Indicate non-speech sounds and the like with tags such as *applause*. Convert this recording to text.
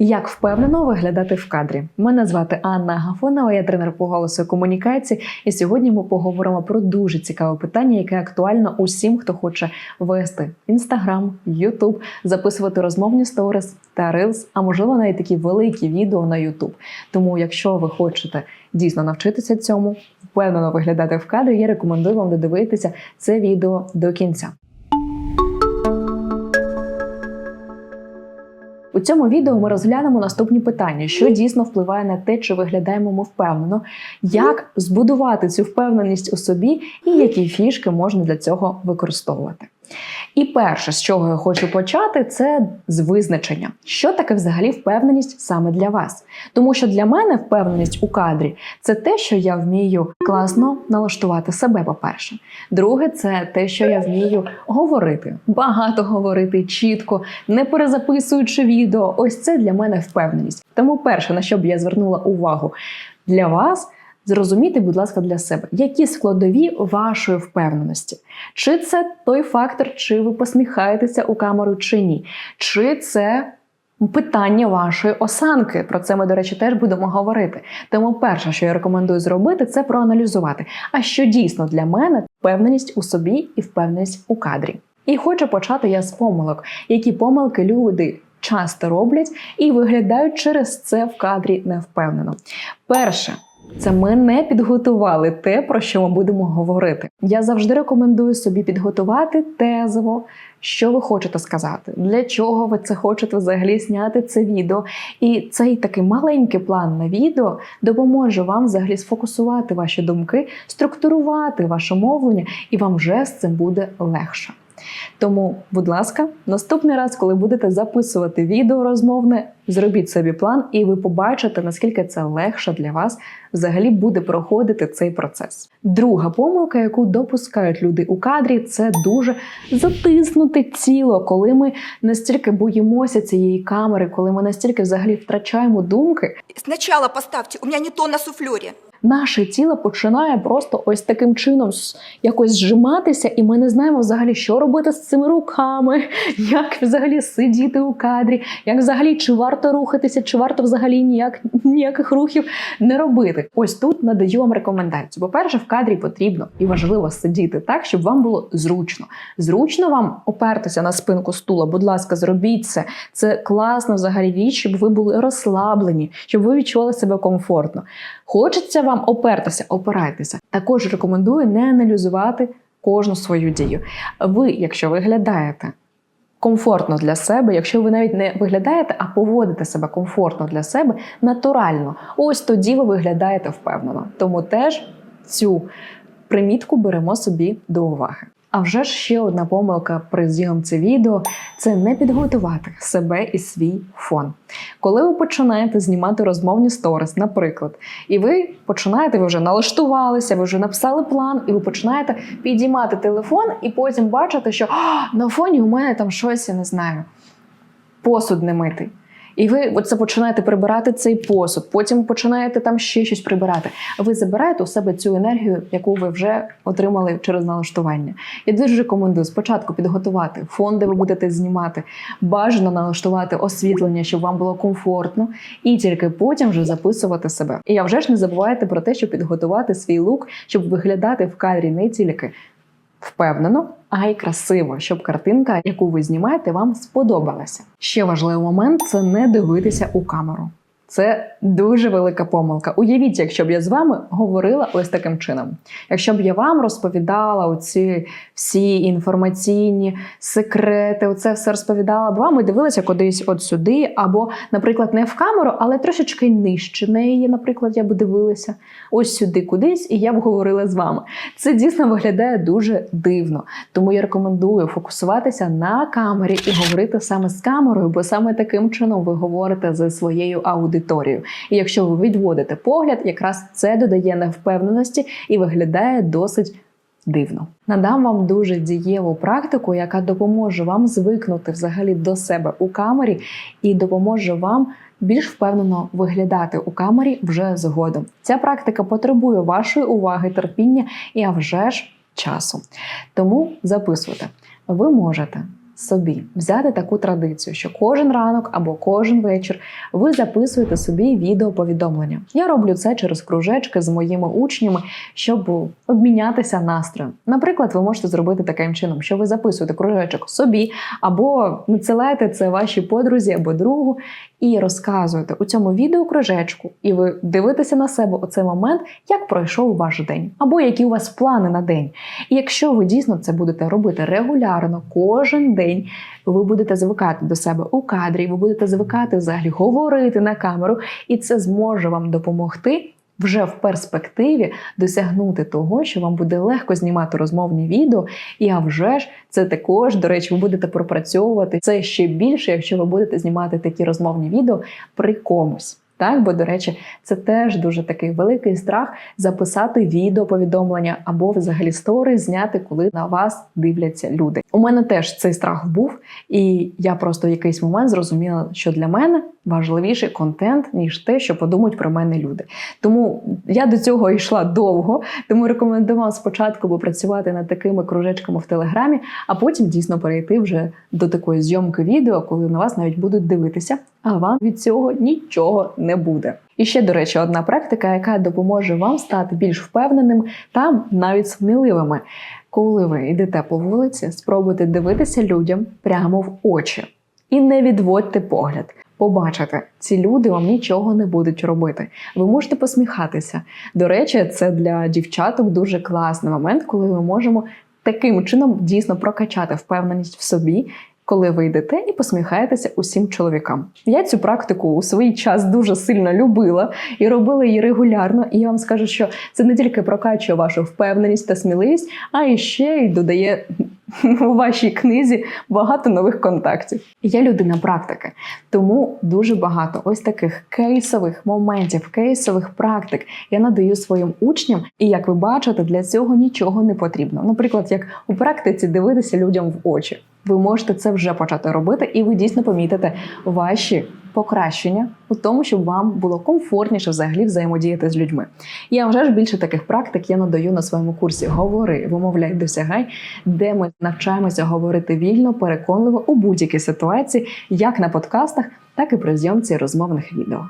Як впевнено виглядати в кадрі? Мене звати Анна Гафонова, я тренер по голосу комунікації. І сьогодні ми поговоримо про дуже цікаве питання, яке актуально усім, хто хоче вести інстаграм, Ютуб, записувати розмовні сторіс та рилс, а можливо навіть такі великі відео на Ютуб. Тому, якщо ви хочете дійсно навчитися цьому, впевнено виглядати в кадрі, я рекомендую вам додивитися це відео до кінця. У цьому відео ми розглянемо наступні питання, що дійсно впливає на те, чи виглядаємо ми впевнено, як збудувати цю впевненість у собі? І які фішки можна для цього використовувати. І перше, з чого я хочу почати, це з визначення, що таке взагалі впевненість саме для вас. Тому що для мене впевненість у кадрі це те, що я вмію класно налаштувати себе, по-перше. Друге, це те, що я вмію говорити, багато говорити, чітко, не перезаписуючи відео. Ось це для мене впевненість. Тому перше, на що б я звернула увагу для вас. Зрозумійте, будь ласка, для себе, які складові вашої впевненості. Чи це той фактор, чи ви посміхаєтеся у камеру, чи ні? Чи це питання вашої осанки? Про це ми, до речі, теж будемо говорити. Тому перше, що я рекомендую зробити, це проаналізувати. А що дійсно для мене впевненість у собі і впевненість у кадрі. І хочу почати я з помилок, які помилки люди. Часто роблять і виглядають через це в кадрі невпевнено. Перше, це ми не підготували те, про що ми будемо говорити. Я завжди рекомендую собі підготувати тезово, що ви хочете сказати, для чого ви це хочете взагалі зняти це відео. І цей такий маленький план на відео допоможе вам взагалі сфокусувати ваші думки, структурувати ваше мовлення, і вам вже з цим буде легше. Тому, будь ласка, наступний раз, коли будете записувати відео розмовне, зробіть собі план, і ви побачите, наскільки це легше для вас взагалі буде проходити цей процес. Друга помилка, яку допускають люди у кадрі, це дуже затиснути тіло, коли ми настільки боїмося цієї камери, коли ми настільки взагалі втрачаємо думки. Сначала поставьте, у меня не то на суфлере. Наше тіло починає просто ось таким чином якось зжиматися, і ми не знаємо взагалі, що робити з цими руками, *laughs* як взагалі сидіти у кадрі, як взагалі чи варто рухатися, чи варто взагалі ніяк ніяких рухів не робити. Ось тут надаю вам рекомендацію. По-перше, в кадрі потрібно і важливо сидіти так, щоб вам було зручно. Зручно вам опертися на спинку стула. Будь ласка, зробіть це. Це класно взагалі річ, щоб ви були розслаблені, щоб ви відчували себе комфортно. Хочеться вам опертися, опирайтеся. Також рекомендую не аналізувати кожну свою дію. Ви, якщо виглядаєте комфортно для себе, якщо ви навіть не виглядаєте, а поводите себе комфортно для себе, натурально, ось тоді ви виглядаєте впевнено. Тому теж цю примітку беремо собі до уваги. А вже ж ще одна помилка при зйомці відео це не підготувати себе і свій фон. Коли ви починаєте знімати розмовні сторіс, наприклад, і ви починаєте, ви вже налаштувалися, ви вже написали план, і ви починаєте підіймати телефон, і потім бачите, що на фоні у мене там щось, я не знаю, посуд не митий. І ви оце починаєте прибирати цей посуд, потім починаєте там ще щось прибирати. Ви забираєте у себе цю енергію, яку ви вже отримали через налаштування. Я дуже рекомендую спочатку підготувати фон, де ви будете знімати, бажано налаштувати освітлення, щоб вам було комфортно, і тільки потім вже записувати себе. І я вже ж не забувайте про те, щоб підготувати свій лук, щоб виглядати в кадрі не тільки впевнено, а й красиво, щоб картинка, яку ви знімаєте, вам сподобалася. Ще важливий момент це не дивитися у камеру. Це дуже велика помилка. Уявіть, якщо б я з вами говорила ось таким чином. Якщо б я вам розповідала оці всі інформаційні секрети, оце все розповідала б вам і дивилася кудись от сюди, або, наприклад, не в камеру, але трошечки нижче неї, наприклад, я б дивилася ось сюди кудись, і я б говорила з вами. Це дійсно виглядає дуже дивно. Тому я рекомендую фокусуватися на камері і говорити саме з камерою, бо саме таким чином ви говорите зі своєю аудиторією. І якщо ви відводите погляд, якраз це додає невпевненості і виглядає досить. Дивно надам вам дуже дієву практику, яка допоможе вам звикнути взагалі до себе у камері і допоможе вам більш впевнено виглядати у камері вже згодом. Ця практика потребує вашої уваги, терпіння і а вже ж часу. Тому записуйте. Ви можете собі взяти таку традицію, що кожен ранок або кожен вечір ви записуєте собі відеоповідомлення. Я роблю це через кружечки з моїми учнями, щоб обмінятися настроєм. Наприклад, ви можете зробити таким чином, що ви записуєте кружечок собі, або надсилаєте це вашій подрузі або другу, і розказуєте у цьому відеокружечку, і ви дивитеся на себе у цей момент, як пройшов ваш день, або які у вас плани на день. І якщо ви дійсно це будете робити регулярно, кожен день, ви будете звикати до себе у кадрі, ви будете звикати взагалі говорити на камеру, і це зможе вам допомогти. Вже в перспективі досягнути того, що вам буде легко знімати розмовні відео, і а вже ж це також, до речі, ви будете пропрацьовувати це ще більше, якщо ви будете знімати такі розмовні відео при комусь. Так, бо, до речі, це теж дуже такий великий страх записати відео повідомлення або взагалі стори зняти, коли на вас дивляться люди. У мене теж цей страх був, і я просто в якийсь момент зрозуміла, що для мене важливіший контент, ніж те, що подумають про мене люди. Тому я до цього йшла довго, тому рекомендував спочатку попрацювати над такими кружечками в телеграмі, а потім дійсно перейти вже до такої зйомки відео, коли на вас навіть будуть дивитися, а вам від цього нічого не буде. І ще, до речі, одна практика, яка допоможе вам стати більш впевненим та навіть сміливими. Коли ви йдете по вулиці, спробуйте дивитися людям прямо в очі і не відводьте погляд. Побачите, ці люди вам нічого не будуть робити. Ви можете посміхатися. До речі, це для дівчаток дуже класний момент, коли ми можемо таким чином дійсно прокачати впевненість в собі. Коли ви йдете і посміхаєтеся усім чоловікам, я цю практику у свій час дуже сильно любила і робила її регулярно. І я вам скажу, що це не тільки прокачує вашу впевненість та сміливість, а і ще й додає *laughs* у вашій книзі багато нових контактів. Я людина практики, тому дуже багато ось таких кейсових моментів, кейсових практик я надаю своїм учням. І як ви бачите, для цього нічого не потрібно. Наприклад, як у практиці дивитися людям в очі. Ви можете це вже почати робити, і ви дійсно помітите ваші покращення у тому, щоб вам було комфортніше взагалі взаємодіяти з людьми. А вже ж більше таких практик я надаю на своєму курсі Говори, вимовляй, досягай, де ми навчаємося говорити вільно, переконливо у будь-якій ситуації, як на подкастах, так і при зйомці розмовних відео.